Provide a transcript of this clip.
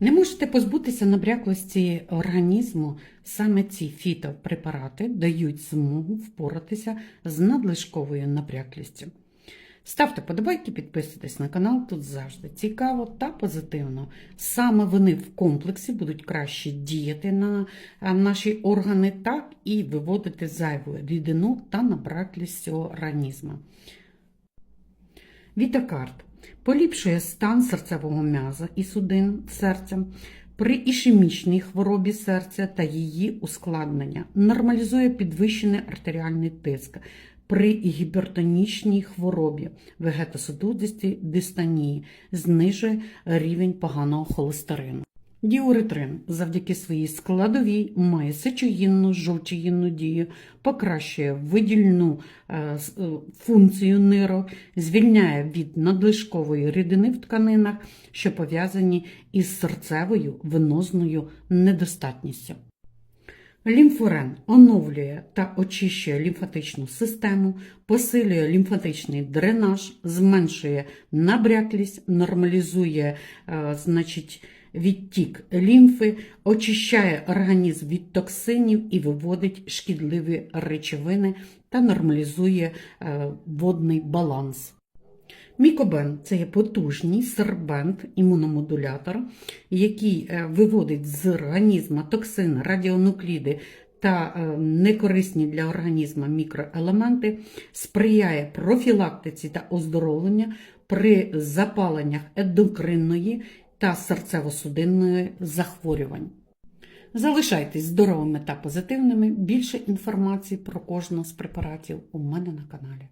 Не можете позбутися набряклості організму. Саме ці фітопрепарати дають змогу впоратися з надлишковою набряклістю. Ставте подобайки, підписуйтесь на канал, тут завжди цікаво та позитивно. Саме вони в комплексі будуть краще діяти на е, наші органи, так і виводити зайву рідину та набраклість організму. Вітакард поліпшує стан серцевого м'яза і судин серця при ішемічній хворобі серця та її ускладнення, нормалізує підвищений артеріальний тиск при гіпертонічній хворобі, вегетосудистій дистанії, знижує рівень поганого холестерину. Діуретрин завдяки своїй складовій має сечогінну, жовчогінну дію, покращує видільну е, е, функцію нирок, звільняє від надлишкової рідини в тканинах, що пов'язані із серцевою венозною недостатністю. Лімфорен оновлює та очищує лімфатичну систему, посилює лімфатичний дренаж, зменшує набряклість, нормалізує е, значить, відтік лімфи, очищає організм від токсинів і виводить шкідливі речовини та нормалізує е, водний баланс. Мікобен це є потужний сербент, імуномодулятор, який е, виводить з організму токсини, радіонукліди та е, некорисні для організму мікроелементи, сприяє профілактиці та оздоровленню при запаленнях ендокринної та серцево-судинної захворювань. Залишайтесь здоровими та позитивними. Більше інформації про кожного з препаратів у мене на каналі.